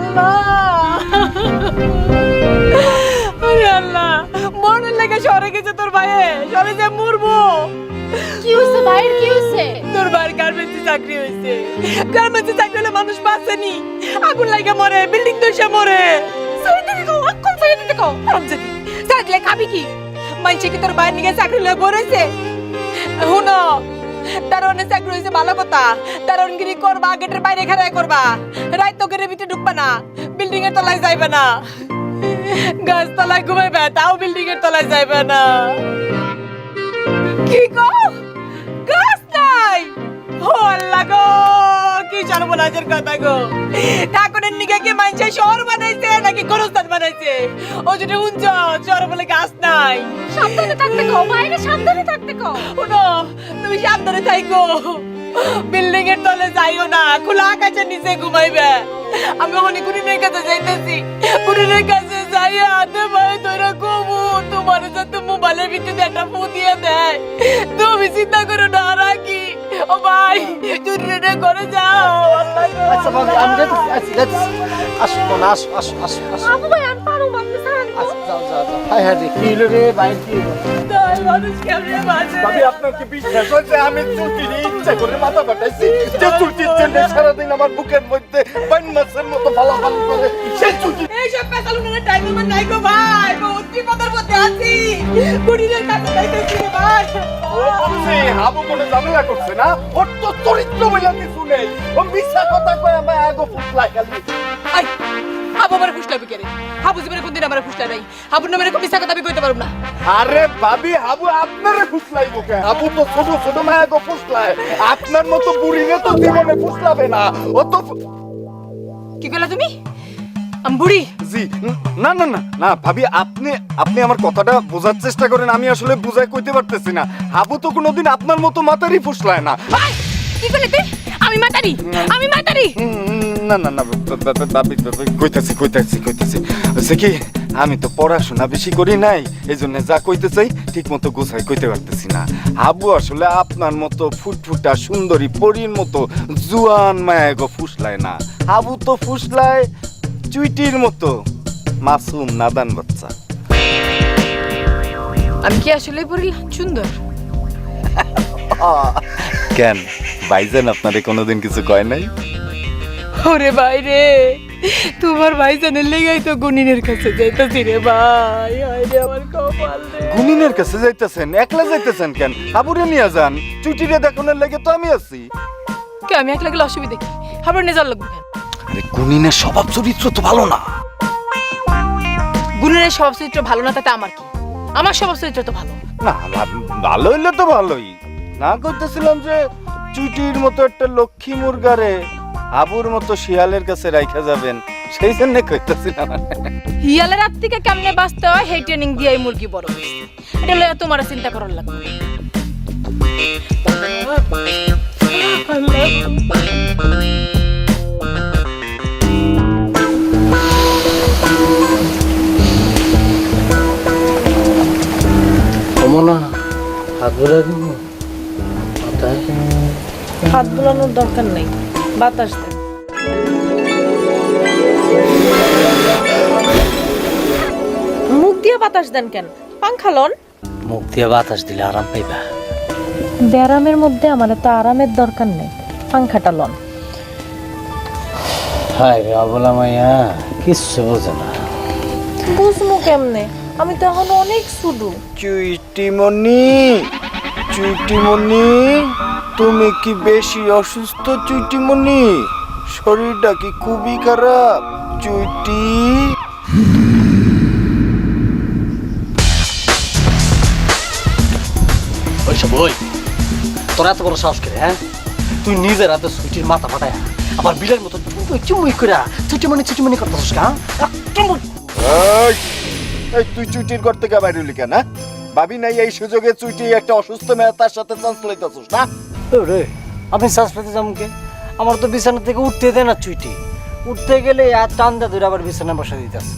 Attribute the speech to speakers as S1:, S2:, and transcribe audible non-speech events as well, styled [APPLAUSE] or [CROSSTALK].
S1: আল্লাহ। আরে আল্লাহ মনের লেগে সরে গেছে তোর ভাইয়ে সরে যে মরবো।
S2: কি হইছে ভাইয়ের কি হইছে?
S1: তোর ভাইয়ের গার্মেন্টসে চাকরি হয়েছে গার্মেন্টসে চাকরি হলে মানুষ বাঁচেনি। আগুন লাগে মরে বিল্ডিং দোষে মরে। সাইডে দেখো কোন সাইডে দেখো আরাম যদি খাবি কি? মাইছে কি তোর ভাইয়ের নিগে চাকরি লয়ে বরেছে হুনো তার অনেক চাকরি হয়েছে ভালো কথা তার অনগিরি করবা, গেটের বাইরে খেরাই করবা। রাত তো গেটের ভিতরে ঢুকবা না বিল্ডিং এর তলায় যাইবে না। গাছ তলায় ঘুমাইবে, তাও বিল্ডিং এর তলায় যাইবে না। কি গো? গাছ নাই? হল্লা গো! কি সর্বনাশের কথা গো? ঠাকুরের নিকে কি মানছে? শহর বানাইছে নাকি গরস্থান বানাইছে? ও যদি উঞ্চ শহর বলে গাছ নাই?
S2: সাবধানে থাকতে কও ভাইরে সাবধানে থাকতে কও।
S1: শুনো তুমি সাবধানে থাইকো। বিল্ডিং এর তলে যাইও না খোলা আকাশের নিচে ঘুমাইবে। আমি অনেক কুড়িনের কাছে যাইতেছি। কুড়িনের কাছে যাইয়া হাতে ভাই তোরা কমু তোমার সাথে মোবাইলের ভিতরে একটা ফু দিয়ে দেয়। তুমি চিন্তা করো না রাখি। ও ভাই চুরিনে করে যাও।
S3: আচ্ছা বাবু আমি যাইতেছি। আচ্ছা যাইতেছি। আসো না আসো আসো আসো আসো।
S2: আবু ভাই আমি পারো আপনি ছাড়েন
S3: আচ্ছা যাও যাও যাও। হাই হাই কি হলো রে বাইরে কি হলো?
S1: তাই মানুষ কেমনে বাঁচে?
S3: ভাবি আপনার কি বিশ্বাস হচ্ছে আমি নিয়ে ইচ্ছা করে মাথা ফাটাইছি। যে চুলটির জন্য সারাদিন আমার বুকের মধ্যে পাইন মাছের মতো ফালাফালি করে সেই চুলটি
S1: এইসব পেছালুনের টাইম আমার নাই গো ভাই। বহুত বিপদের মধ্যে আছি। কুড়িনের কাছে যাইতেছি ভাই।
S3: হাবু কোনো ঝামেলা করছে না? ওর তো চরিত্র বলে কিছু নেই। ও মিথ্যা কথা কয় আমার আগো ফুসলা খালি।
S1: আই হাবু আমার ফুসলাবি কেরে হাবু জীবনে কোনদিন আমার ফুসলা নাই। হাবুর নামে এরকম মিথ্যা কথা আমি কইতে পারব না।
S3: আরে ভাবি হাবু আপনারে ফুসলাইব কে? হাবু তো ছোট ছোট মায়া গো ফুসলায় আপনার মতো বুড়িরে তো জীবনে ফুসলাবে না। ও তো
S1: কি কইলা তুমি? আমি বুড়ি
S3: জি না না না না ভাবি আপনি আপনি আমার কথাটা বোঝার চেষ্টা করেন আমি আসলে বুঝাই কইতে পারতেছি না। হাবু তো কোনোদিন আপনার মতো মাতারই ফুসলায় না।
S1: কি কইলে তুই? আমি মাতারি আমি মাতারি।
S3: না না না বা- বা- বা- ভাবি ভাবি, কইতাছি কইতাছি কইতাছি। হচ্ছে কি আমি তো পড়াশোনা বেশি করি নাই এই জন্য যা কইতে চাই ঠিক মতো গোছাই কইতে পারতেছি না। হাবু আসলে আপনার মতো ফুটফুটা সুন্দরী পরীর মতো জুয়ান মায়া গো ফুসলায় না। হাবু তো ফুসলায় চুইটির মতো মাসুম নাদান বাচ্চা।
S1: আমি কি আসলে বুড়ি সুন্দর। [LAUGHS]
S3: কেন? ভাইজান আপনারে কোনোদিন কিছু কয় নাই?
S1: ওরে ভাই রে তোমার ভাই জানের লেগাই তো গুনিনের কাছে যাইতাছি রে ভাই। হায় রে আমার কপাল রে।
S3: গুনিনের কাছে যাইতেছেন? একলা যাইতেছেন কেন? হাবুরে নিয়ে যান। চুটিরে দেখানোর লাগে তো আমি আছি।
S1: কে আমি একলা লাগলে অসুবিধা কি? নিয়ে যাওয়ার লাগবে কেন?
S3: আরে গুনিনের স্বভাব চরিত্র তো ভালো না।
S1: গুনিনের স্বভাব চরিত্র ভালো না তাতে আমার কি? আমার স্বভাব চরিত্র তো ভালো।
S3: না ভা- ভালো হইলে তো ভালোই। না করতেছিলাম যে চুটির মতো একটা লক্ষ্মী মুরগারে আবুর মতো শিয়ালের কাছে রাইখা যাবেন সেই জন্য কইতেছিলাম।
S1: হিয়ালের রাত থেকে কেমনে বাঁচতে হয় সেই ট্রেনিং দিয়ে এই মুরগি বড় হয়েছে। এটা লইয়া তোমার চিন্তা করার লাগবে। না।
S4: হাত ধরে দিব মাথায়?
S5: হাত বোলানোর দরকার নেই। বাতাস মুখ দিয়ে বাতাস দেন কেন? পাংখা লন
S4: মুখ দিয়ে বাতাস দিলে আরাম পাইবা।
S5: ব্যারামের মধ্যে আমার তো আরামের দরকার নেই। পাংখাটা লন
S4: হায় রে অবলা মাইয়া কিচ্ছু বোঝে না।
S5: বুঝমু কেমনে? আমি তো এখন অনেক শুধু।
S3: চুইটিমণি চুইটিমণি তুমি কি বেশি অসুস্থ চুইটিমণি? শরীরটা কি খুবই খারাপ চুইটি?
S4: ওইসব ওই তোর এত বড় সাহস করে হ্যাঁ? তুই নিজের হাতে সুইটির মাথা ফাটায় আবার বিলের মতো চুমুই চুমুই করে ছুটিমনি ছুটিমনি করতেছিস কা
S3: এই, তুই চুইটির ঘর থেকে বাইরে হলি কেন হ্যাঁ? ভাবি নাই এই সুযোগে চুইটি একটা অসুস্থ মেয়ে তার সাথে চান্স লইতেছিস না?
S4: রে আমি চান্স পেতে যামকে আমার তো বিছানা থেকে উঠতে দেয় না চুইটি উঠতে গেলে আর টান দা ধরে আবার বিছানা বসা দিতেছে।